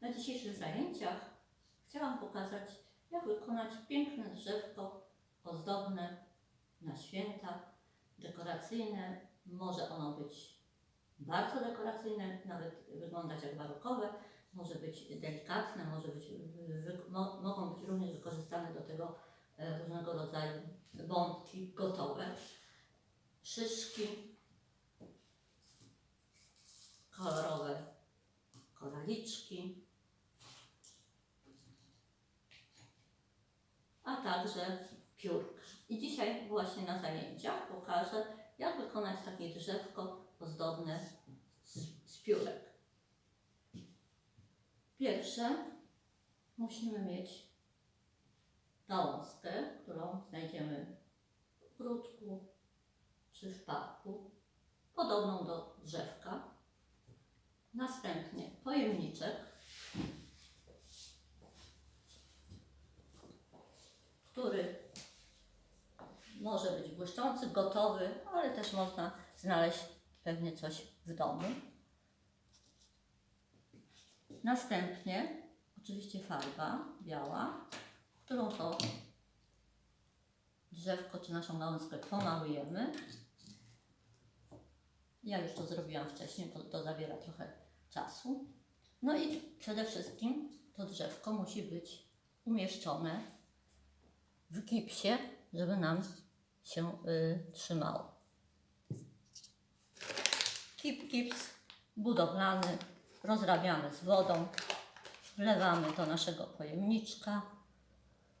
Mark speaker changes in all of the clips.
Speaker 1: Na dzisiejszych zajęciach. Chciałam pokazać, jak wykonać piękne drzewko ozdobne na święta, dekoracyjne. Może ono być bardzo dekoracyjne, nawet wyglądać jak barokowe, może być delikatne, może być, mogą być również wykorzystane do tego e, różnego rodzaju bombki gotowe, szyszki, kolorowe koraliczki, a także piórka. I dzisiaj właśnie na zajęciach pokażę, jak wykonać takie drzewko ozdobne z, z piórek. Pierwsze musimy mieć gałązkę, którą znajdziemy w ogródku czy w parku, podobną do drzewka. Następnie pojemniczek, który może być błyszczący, gotowy, ale też można znaleźć pewnie coś w domu. Następnie oczywiście farba biała, którą to drzewko czy naszą gałązkę pomalujemy. Ja już to zrobiłam wcześniej, to, to zabiera trochę czasu. No i przede wszystkim to drzewko musi być umieszczone w gipsie, żeby nam się y, trzymało. Kip, gips budowlany, rozrabiamy z wodą, wlewamy do naszego pojemniczka.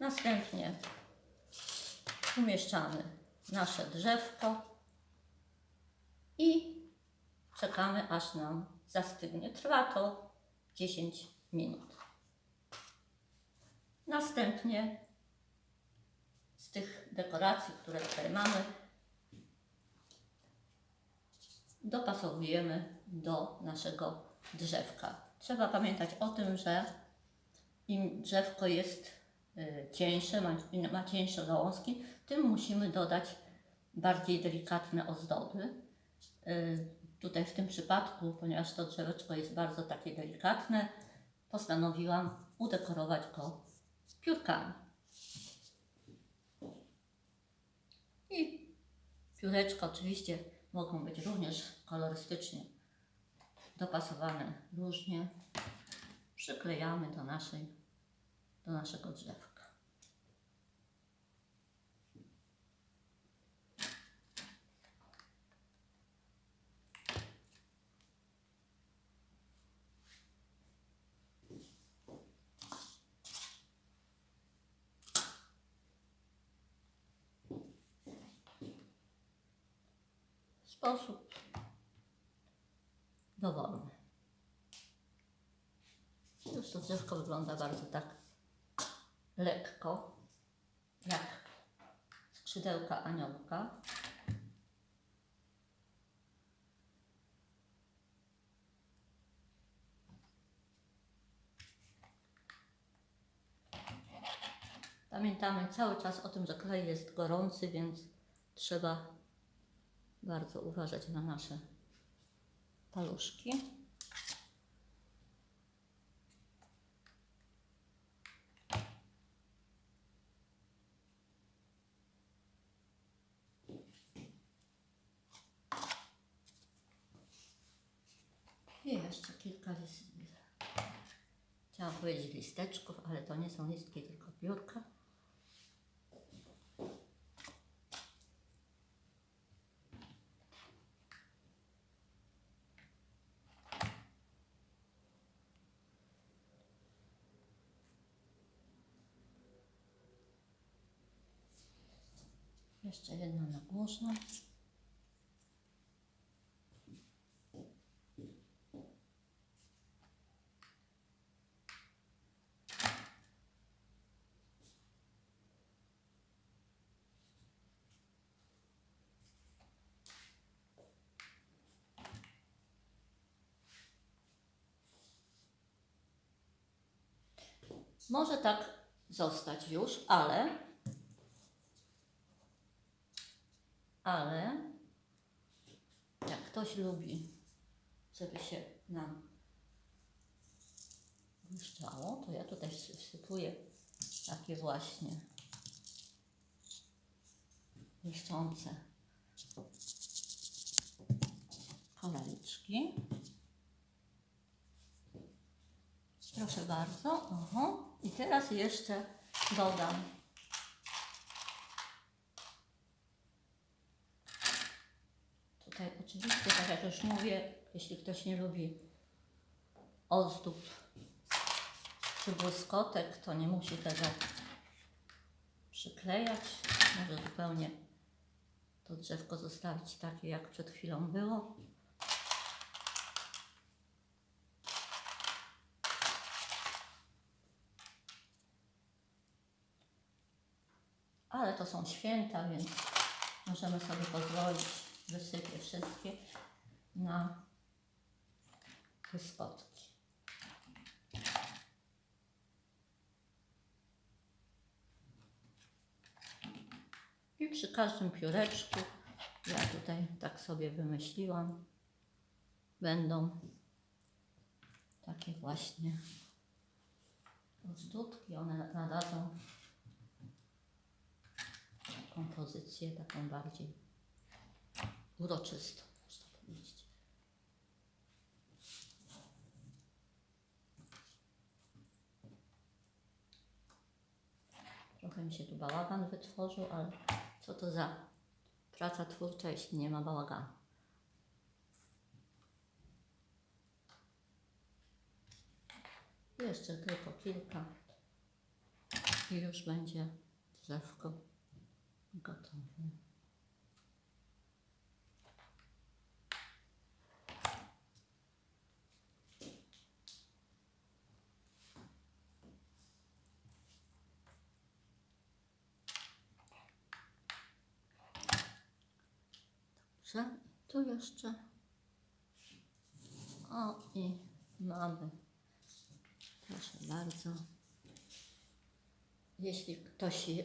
Speaker 1: Następnie umieszczamy nasze drzewko i czekamy aż nam zastygnie. Trwa to 10 minut. Następnie z tych dekoracji, które tutaj mamy, dopasowujemy do naszego drzewka. Trzeba pamiętać o tym, że im drzewko jest y, cieńsze, ma, ma cieńsze gałązki, tym musimy dodać bardziej delikatne ozdoby. Tutaj w tym przypadku, ponieważ to drzeweczko jest bardzo takie delikatne, postanowiłam udekorować go piórkami. I pióreczka oczywiście mogą być również kolorystycznie dopasowane różnie. Przyklejamy do, naszej, do naszego drzewka. w sposób dowolny. Już to drzewko wygląda bardzo tak lekko, jak skrzydełka aniołka. Pamiętamy cały czas o tym, że klej jest gorący, więc trzeba bardzo uważać na nasze paluszki. I jeszcze kilka listów. Chciałam powiedzieć listeczków, ale to nie są listki, tylko piórka. Jeszcze jedno na górze. Może tak zostać już, ale ale jak ktoś lubi, żeby się nam błyszczało, to ja tutaj wsy- wsypuję takie właśnie błyszczące kolaliczki. Proszę bardzo. Oho. I teraz jeszcze dodam Oczywiście, tak jak już mówię, jeśli ktoś nie lubi ozdób czy błyskotek, to nie musi tego przyklejać. Może zupełnie to drzewko zostawić takie, jak przed chwilą było. Ale to są święta, więc możemy sobie pozwolić. Wszystkie na błyskotki. I przy każdym pióreczku, ja tutaj tak sobie wymyśliłam, będą takie właśnie ozdóbki. One nadadzą kompozycję taką bardziej uroczystą, można powiedzieć. Trochę mi się tu bałagan wytworzył, ale co to za praca twórcza, jeśli nie ma bałaganu? Jeszcze tylko kilka i już będzie drzewko gotowe. Dobrze, tu jeszcze. O i mamy. Proszę bardzo. Jeśli ktoś je...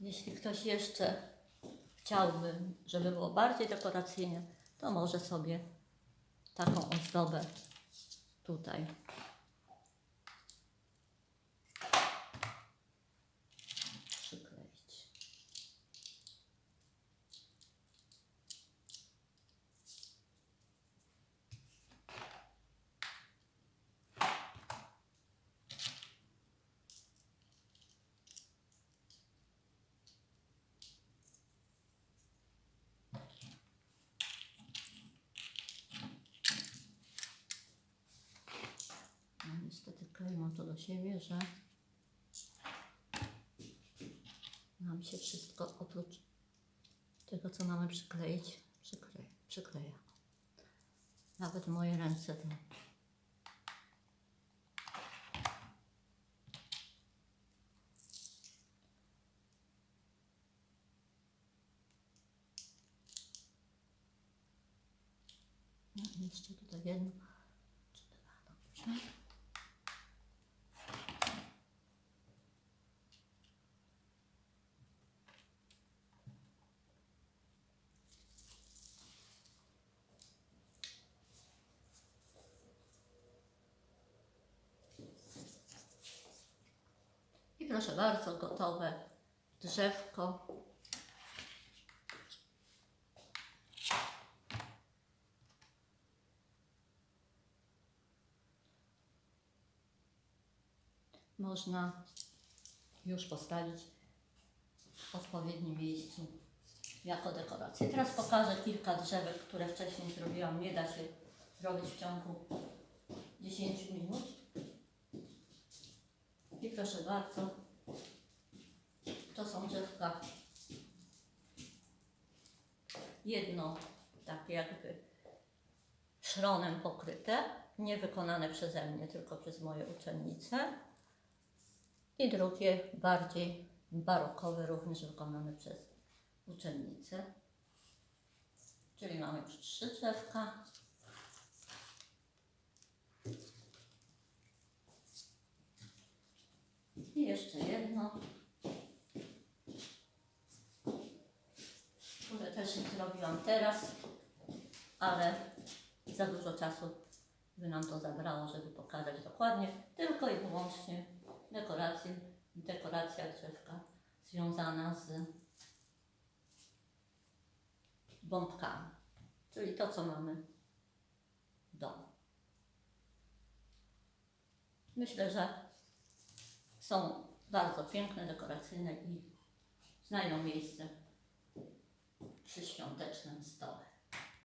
Speaker 1: Jeśli ktoś jeszcze chciałby, żeby było bardziej dekoracyjnie, to może sobie taką ozdobę tutaj przykleić. No niestety klej mam to do siebie, że nam się wszystko oprócz tego, co mamy przykleić, przykleja. przykleja. Nawet moje ręce to No, jeszcze tutaj jedno, dobrze. I proszę bardzo, gotowe drzewko. Można już postawić w odpowiednim miejscu jako dekorację. Teraz pokażę kilka drzewek, które wcześniej zrobiłam. Nie da się zrobić w ciągu 10 minut. I proszę bardzo, to są drzewka. Jedno takie jakby szronem pokryte, nie wykonane przeze mnie, tylko przez moje uczennice. I drugie bardziej barokowe, również wykonane przez uczennice. Czyli mamy już trzy drzewka. I jeszcze jedno, zrobiłam teraz. ale za dużo czasu by nam to zabrało, żeby pokazać dokładnie, tylko i wyłącznie dekoracje, dekoracja drzewka związana z bombkami, czyli to, co mamy w domu. Myślę, że są bardzo piękne, dekoracyjne i znajdą miejsce przy świątecznym stole.